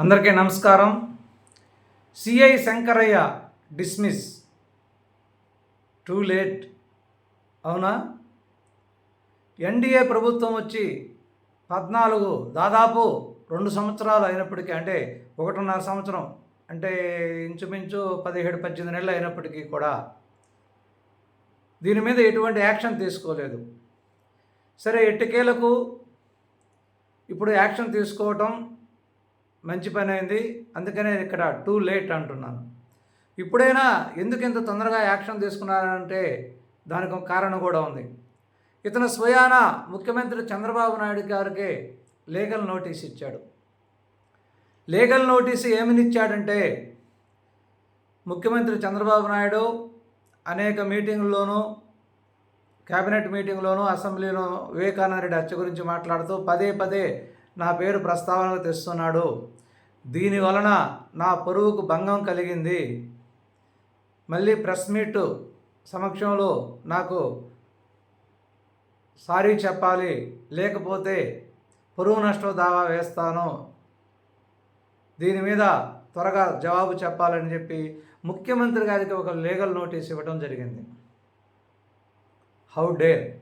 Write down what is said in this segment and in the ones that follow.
అందరికీ నమస్కారం. CI Shankaraiah dismiss. Too late. అవునా? ఎన్డీఏ ప్రభుత్వం వచ్చి పద్నాలుగు దాదాపు రెండు సంవత్సరాలు అయినప్పటికీ అంటే ఒకటిన్నర సంవత్సరం అంటే ఇంచుమించు పదిహేడు పద్దెనిమిది నెలలు అయినప్పటికీ కూడా దీని మీద ఎటువంటి యాక్షన్ తీసుకోలేదు. సరే ఎట్టకేలకు ఇప్పుడు యాక్షన్ తీసుకోవటం మంచి పని అయింది. అందుకనే ఇక్కడ టూ లేట్ అంటున్నాను. ఇప్పుడైనా ఎందుకు ఇంత తొందరగా యాక్షన్ తీసుకున్నారంటే దానికి ఒక కారణం కూడా ఉంది. ఇతను స్వయాన ముఖ్యమంత్రి చంద్రబాబు నాయుడు గారికి లీగల్ నోటీస్ ఇచ్చాడు. లీగల్ నోటీస్ ఏమినిచ్చాడంటే ముఖ్యమంత్రి చంద్రబాబు నాయుడు అనేక మీటింగుల్లోనూ కేబినెట్ మీటింగ్లోనూ అసెంబ్లీలోనూ వివేకానంద రెడ్డి హత్య గురించి మాట్లాడుతూ పదే పదే నా పేరు ప్రస్తావనకు తెస్తున్నాడు. దీని వలన నా పరువుకు భంగం కలిగింది. మళ్ళీ ప్రెస్ మీట్ సమక్షంలో నాకు సారీ చెప్పాలి. లేకపోతే పరువు నష్టం దావా వేస్తాను. దీని మీద త్వరగా జవాబు చెప్పాలని చెప్పి ముఖ్యమంత్రి గారికి ఒక లీగల్ నోటీస్ ఇవ్వడం జరిగింది. హౌ డే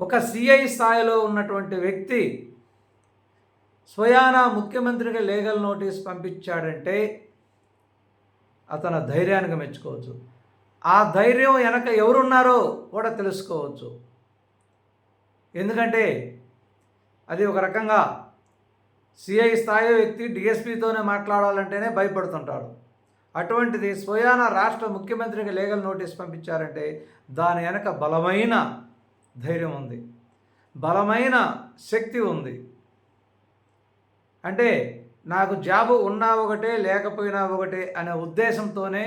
ఒక సిఐ స్థాయిలో ఉన్నటువంటి వ్యక్తి స్వయానా ముఖ్యమంత్రికి లీగల్ నోటీస్ పంపించాడంటే అతను ధైర్యానికి మెచ్చుకోవచ్చు. ఆ ధైర్యం వెనక ఎవరున్నారో కూడా తెలుసుకోవచ్చు. ఎందుకంటే అది ఒక రకంగా సిఐ స్థాయి వ్యక్తి డిఎస్పీతోనే మాట్లాడాలంటేనే భయపడుతుంటాడు. అటువంటిది స్వయాన రాష్ట్ర ముఖ్యమంత్రికి లీగల్ నోటీస్ పంపించారంటే దాని వెనక బలమైన ధైర్యం ఉంది. బలమైన శక్తి ఉంది. అంటే నాకు జాబు ఉన్నా ఒకటే లేకపోయినా ఒకటే అనే ఉద్దేశంతోనే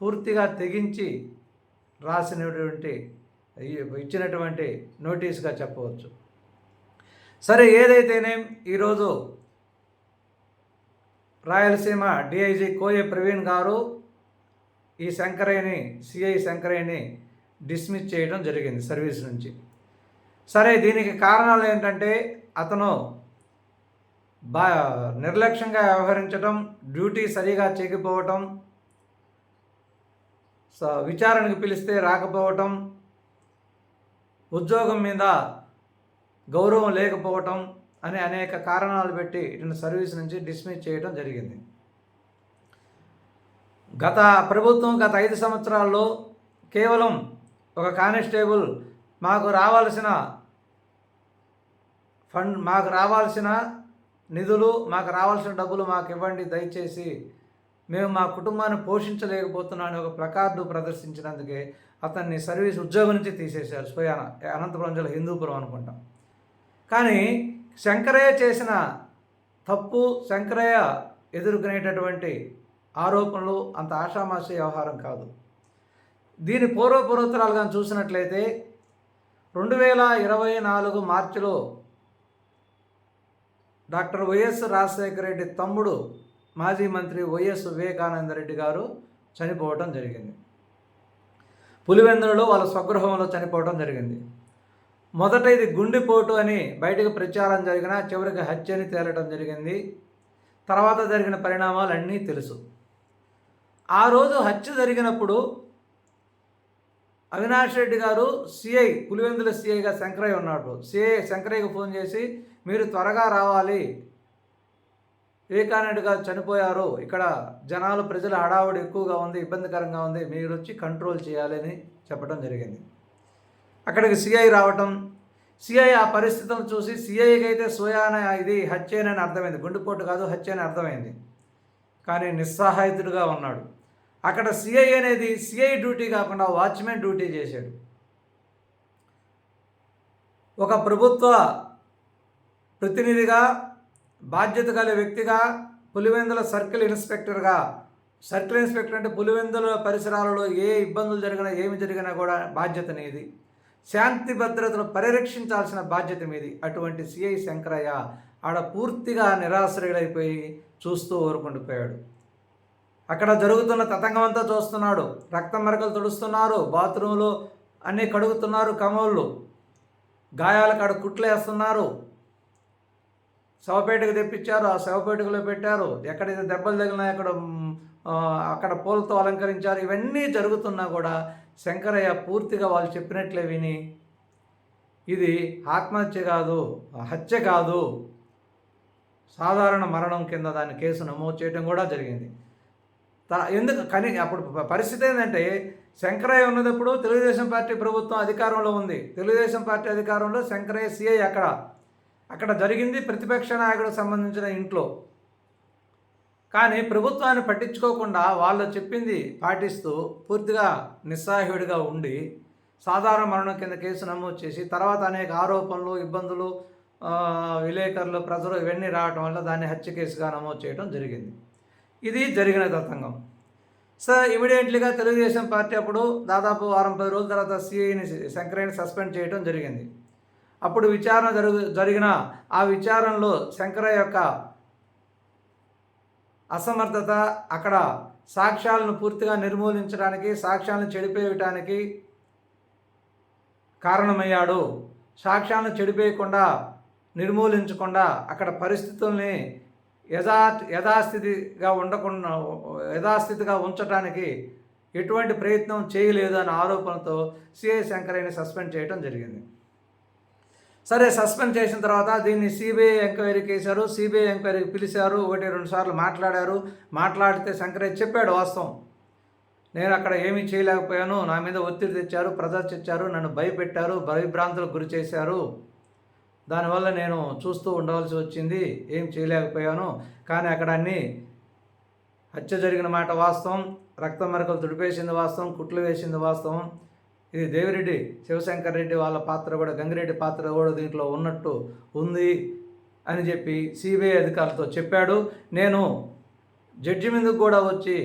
పూర్తిగా తెగించి రాసినటువంటి ఇచ్చినటువంటి నోటీస్గా చెప్పవచ్చు. సరే ఏదైతేనే ఈరోజు రాయలసీమ డిఐజీ కోయ ప్రవీణ్ గారు ఈ శంకరయ్యని సిఐ శంకరయ్యని డిస్మిస్ చేయడం జరిగింది సర్వీస్ నుంచి. సరే దీనికి కారణాలు ఏంటంటే అతను బా నిర్లక్ష్యంగా వ్యవహరించడం డ్యూటీ సరిగా చేయకపోవటం స విచారణకు పిలిస్తే రాకపోవటం ఉద్యోగం మీద గౌరవం లేకపోవటం అనే అనేక కారణాలు పెట్టి ఇటు సర్వీస్ నుంచి డిస్మిస్ చేయడం జరిగింది. గత ప్రభుత్వం గత ఐదు సంవత్సరాల్లో కేవలం ఒక కానిస్టేబుల్ మాకు రావాల్సిన ఫండ్ మాకు రావాల్సిన నిధులు మాకు రావాల్సిన డబ్బులు మాకు ఇవ్వండి దయచేసి. మేము మా కుటుంబాన్ని పోషించలేకపోతున్నామని ఒక ప్లకార్డు ప్రదర్శించినందుకే అతన్ని సర్వీస్ ఉద్యోగం నుంచి తీసేశారు. స్వయాన అనంతపురం జిల్లా హిందూపురం అనుకుంటాం. కానీ శంకరయ్య చేసిన తప్పు శంకరయ్య ఎదుర్కొనేటటువంటి ఆరోపణలు అంత ఆషామాషి వ్యవహారం కాదు. దీని పూర్వపురోత్తరాలుగా చూసినట్లయితే రెండు వేల ఇరవై నాలుగు మార్చిలో డాక్టర్ వైఎస్ రాజశేఖర రెడ్డి తమ్ముడు మాజీ మంత్రి వైఎస్ వివేకానంద రెడ్డి గారు చనిపోవటం జరిగింది. పులివెందులలో వాళ్ళ స్వగృహంలో చనిపోవడం జరిగింది. మొదట ఇది గుండెపోటు అని బయటకు ప్రచారం జరిగిన చివరికి హత్య అని తేలటం జరిగింది. తర్వాత జరిగిన పరిణామాలు అన్నీ తెలుసు. ఆ రోజు హత్య జరిగినప్పుడు అవినాష్ రెడ్డి గారు సిఐ పులివెందుల సిఐగా శంకరయ్య ఉన్నాడు. సిఐ శంకరయ్యకు ఫోన్ చేసి మీరు త్వరగా రావాలి. వివేకానంద గారు చనిపోయారు. ఇక్కడ జనాలు ప్రజల హడావుడి ఎక్కువగా ఉంది ఇబ్బందికరంగా ఉంది. మీరు వచ్చి కంట్రోల్ చేయాలని చెప్పడం జరిగింది. అక్కడికి సిఐ రావటం. సిఐ ఆ పరిస్థితులను చూసి సిఐకి అయితే సోయాన ఇది హత్యేనని అర్థమైంది. గుండెపోటు కాదు హత్య అని అర్థమైంది. కానీ నిస్సహాయితుడుగా ఉన్నాడు. అక్కడ సిఐ అనేది సిఐ డ్యూటీ కాకుండా వాచ్మెన్ డ్యూటీ చేశాడు. ఒక ప్రభుత్వ ప్రతినిధిగా బాధ్యత గల వ్యక్తిగా పులివెందుల సర్కిల్ ఇన్స్పెక్టర్గా. సర్కిల్ ఇన్స్పెక్టర్ అంటే పులివెందుల పరిసరాలలో ఏ ఇబ్బందులు జరిగినా ఏమి జరిగినా కూడా బాధ్యత అనేది శాంతి భద్రతను పరిరక్షించాల్సిన బాధ్యత మీది. అటువంటి సిఐ శంకరయ్య ఆడ పూర్తిగా నిరాశ్రయుడైపోయి చూస్తూ ఊరుకుండిపోయాడు. అక్కడ జరుగుతున్న తతంగం అంతా చూస్తున్నాడు. రక్తం మరకలు తుడుస్తున్నారు. బాత్రూంలో అన్నీ కడుగుతున్నారు కమోళ్ళు. గాయాలకు ఆడ కుట్లు వేస్తున్నారు శవపేటకు తెప్పించారు ఆ శవపేటకులో పెట్టారు. ఎక్కడైతే దెబ్బలు తగిలినా అక్కడ అక్కడ పూలతో అలంకరించారు. ఇవన్నీ జరుగుతున్నా కూడా శంకరయ్య పూర్తిగా వాళ్ళు చెప్పినట్లే విని ఇది ఆత్మహత్య కాదు హత్య కాదు. సాధారణ మరణం కింద దాని కేసు నమోదు చేయడం కూడా జరిగింది. త- ఎందుకు కానీ అప్పుడు పరిస్థితి ఏంటంటే శంకరయ్య ఉన్నదప్పుడు తెలుగుదేశం పార్టీ ప్రభుత్వం అధికారంలో ఉంది. తెలుగుదేశం పార్టీ అధికారంలో శంకరయ్య సిఐ అక్కడ. అక్కడ జరిగింది ప్రతిపక్ష నాయకుడికి సంబంధించిన ఇంట్లో. కానీ ప్రభుత్వాన్ని పట్టించుకోకుండా వాళ్ళు చెప్పింది పాటిస్తూ పూర్తిగా నిస్సాహ్యుడిగా ఉండి సాధారణ మరణం కింద కేసు నమోదు చేసి తర్వాత అనేక ఆరోపణలు ఇబ్బందులు విలేకరులు ప్రజలు ఇవన్నీ రావటం వల్ల దాన్ని హత్య కేసుగా నమోదు చేయడం జరిగింది. ఇది జరిగిన తతంగం సార్ ఇమీడియట్లీగా తెలుగుదేశం పార్టీ అప్పుడు దాదాపు వారం పది రోజుల తర్వాత సిఐని శంకరయ్యని సస్పెండ్ చేయడం జరిగింది. అప్పుడు విచారణ జరుగు జరిగిన ఆ విచారణలో శంకర యొక్క అసమర్థత అక్కడ సాక్ష్యాలను పూర్తిగా నిర్మూలించడానికి సాక్ష్యాలను చెడిపేయటానికి కారణమయ్యాడు. సాక్ష్యాలను చెడిపేయకుండా నిర్మూలించకుండా అక్కడ పరిస్థితుల్ని యథా యథాస్థితిగా ఉండకుండా యథాస్థితిగా ఉంచడానికి ఎటువంటి ప్రయత్నం చేయలేదు అనే ఆరోపణతో సిఐ శంకరయ్యని సస్పెండ్ చేయడం జరిగింది. సరే సస్పెండ్ చేసిన తర్వాత దీన్ని సిబిఐ ఎంక్వైరీకి వేశారు సిబిఐ ఎంక్వైరీకి పిలిచారు. ఒకటి రెండు సార్లు మాట్లాడారు. మాట్లాడితే శంకరయ్య చెప్పాడు వాస్తవం. నేను అక్కడ ఏమీ చేయలేకపోయాను. నా మీద ఒత్తిడి తెచ్చారు ప్రజలు తెచ్చారు నన్ను భయపెట్టారు భయభ్రాంతులకు గురి చేశారు. దానివల్ల నేను చూస్తూ ఉండవలసి వచ్చింది. ఏం చేయలేకపోయాను. కానీ అక్కడ అన్ని హత్య జరిగిన మాట వాస్తవం. రక్త మరకలు తుడిపేసింది వాస్తవం. కుట్లు వేసింది వాస్తవం. ఇది దేవిరెడ్డి శివశంకర్ రెడ్డి వాళ్ళ పాత్ర కూడా గంగిరెడ్డి పాత్ర కూడా దీంట్లో ఉన్నట్టు ఉంది అని చెప్పి సిబిఐ అధికారులతో చెప్పాడు. నేను జడ్జి మీదకు కూడా వచ్చి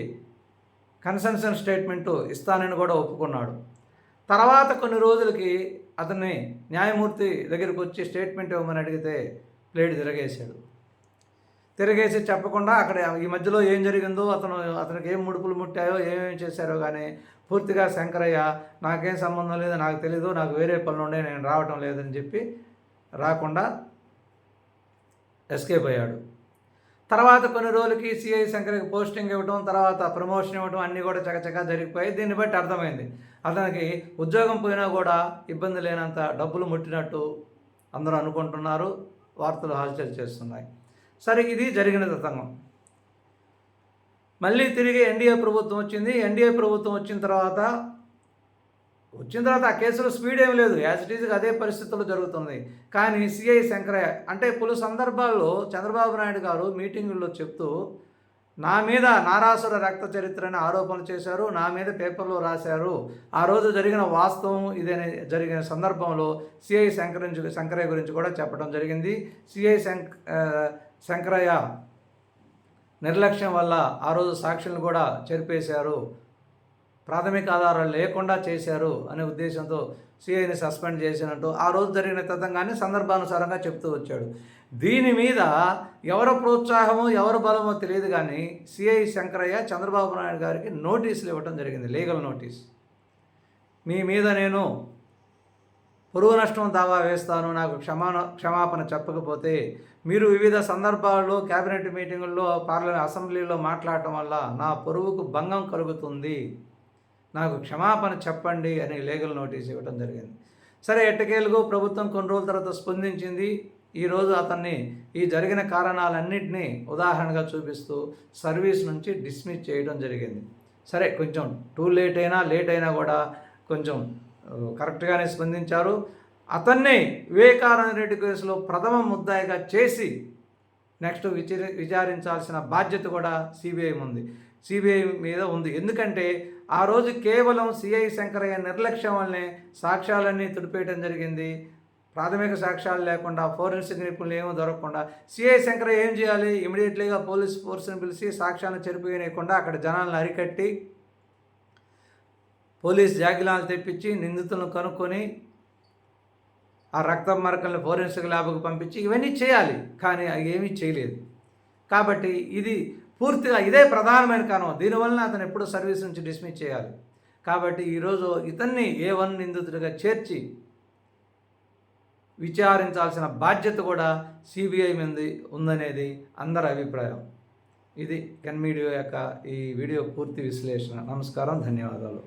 కన్సెన్సన్ స్టేట్మెంటు ఇస్తానని కూడా ఒప్పుకున్నాడు. తర్వాత కొన్ని రోజులకి అతన్ని న్యాయమూర్తి దగ్గరికి వచ్చి స్టేట్మెంట్ ఇవ్వమని అడిగితే ప్లేట్ తిరగేశాడు. తిరగేసి చెప్పకుండా అక్కడ ఈ మధ్యలో ఏం జరిగిందో అతను అతనికి ఏం ముడుపులు ముట్టాయో ఏమేమి చేశారో కానీ పూర్తిగా శంకరయ్య నాకేం సంబంధం లేదు నాకు తెలీదు నాకు వేరే పనులు ఉండే నేను రావటం లేదని చెప్పి రాకుండా ఎస్కేప్ అయ్యాడు. తర్వాత కొన్ని రోజులకి సిఐ శంకర్కి పోస్టింగ్ ఇవ్వడం తర్వాత ప్రమోషన్ ఇవ్వడం అన్నీ కూడా చకచకా జరిగిపోయాయి. దీన్ని బట్టి అర్థమైంది. అతనికి ఉద్యోగం పోయినా కూడా ఇబ్బంది లేనంత డబ్బులు ముట్టినట్టు అందరూ అనుకుంటున్నారు. వార్తలు హాజరు చేస్తున్నాయి. సరే ఇది జరిగిన తతంగం. మళ్ళీ తిరిగి ఎన్డీఏ ప్రభుత్వం వచ్చింది. ఎన్డీఏ ప్రభుత్వం వచ్చిన తర్వాత వచ్చిన తర్వాత ఆ కేసులో స్పీడ్ ఏం లేదు. యాజ్ ఇట్ ఈజ్గా అదే పరిస్థితుల్లో జరుగుతుంది. కానీ సిఐ శంకరయ్య అంటే పలు సందర్భాల్లో చంద్రబాబు నాయుడు గారు మీటింగుల్లో చెప్తూ నా మీద నారాసుర రక్త చరిత్ర అని ఆరోపణలు చేశారు. నా మీద పేపర్లో రాశారు. ఆ రోజు జరిగిన వాస్తవం ఇదే జరిగిన సందర్భంలో సిఐ శంకర శంకరయ్య గురించి కూడా చెప్పడం జరిగింది. సిఐ శంక్ శంకరయ్య నిర్లక్ష్యం వల్ల ఆ రోజు సాక్షులను కూడా చెరిపేశారు. ప్రాథమిక ఆధారాలు లేకుండా చేశారు అనే ఉద్దేశంతో సిఐని సస్పెండ్ చేసినట్టు ఆ రోజు జరిగిన తతంగాన్ని సందర్భానుసారంగా చెప్తూ వచ్చాడు. దీని మీద ఎవరు ప్రోత్సాహమో ఎవరు బలమో తెలియదు కానీ సిఐ శంకరయ్య చంద్రబాబు నాయుడు గారికి నోటీసులు ఇవ్వడం జరిగింది లీగల్ నోటీస్. మీ మీద నేను పురుగు నష్టం దావా వేస్తాను నాకు క్షమాన క్షమాపణ చెప్పకపోతే మీరు వివిధ సందర్భాల్లో కేబినెట్ మీటింగుల్లో పార్లమెంట్ అసెంబ్లీలో మాట్లాడటం వల్ల నా పొరుగుకు భంగం కలుగుతుంది. నాకు క్షమాపణ చెప్పండి అని లీగల్ నోటీస్ ఇవ్వడం జరిగింది. సరే ఎట్టకేలుగు ప్రభుత్వం కొన్ని రోజుల తర్వాత స్పందించింది. ఈరోజు అతన్ని ఈ జరిగిన కారణాలన్నింటినీ ఉదాహరణగా చూపిస్తూ సర్వీస్ నుంచి డిస్మిస్ చేయడం జరిగింది. సరే కొంచెం టూ లేట్ అయినా లేట్ అయినా కూడా కొంచెం కరెక్ట్గానే స్పందించారు. అతన్ని వివేకానంద రెడ్డి కేసులో ప్రథమ ముద్దాయిగా చేసి నెక్స్ట్ విచారి విచారించాల్సిన బాధ్యత కూడా సిబిఐ ఉంది సిబిఐ మీద ఉంది. ఎందుకంటే ఆ రోజు కేవలం సిఐ శంకరయ్య నిర్లక్ష్యం వల్లనే సాక్ష్యాలన్నీ తుడిపేయడం జరిగింది. ప్రాథమిక సాక్ష్యాలు లేకుండా ఫోరెన్సిక్ నిపుణులు ఏమో దొరకకుండా సిఐ శంకరయ్య ఏం చేయాలి? ఇమీడియట్లీగా పోలీస్ ఫోర్స్ని పిలిచి సాక్ష్యాలను చెరిపోయకుండా అక్కడ జనాలను అరికట్టి పోలీస్ జాగిలాలు తెప్పించి నిందితులను కనుక్కొని ఆ రక్తం మరకలను ఫోరెన్సిక్ ల్యాబ్కు పంపించి ఇవన్నీ చేయాలి కానీ అవి ఏమీ చేయలేదు. కాబట్టి ఇది పూర్తిగా ఇదే ప్రధానమైన కారణం. దీనివల్ల అతను ఎప్పుడూ సర్వీస్ నుంచి డిస్మిస్ చేయాలి. కాబట్టి ఈరోజు ఇతన్ని ఏ వన్ నిందితుడిగా చేర్చి విచారించాల్సిన బాధ్యత కూడా సిబిఐ మీద ఉందనేది అందరి అభిప్రాయం. ఇది కెన్ మీడియా యొక్క ఈ వీడియో పూర్తి విశ్లేషణ. నమస్కారం ధన్యవాదాలు.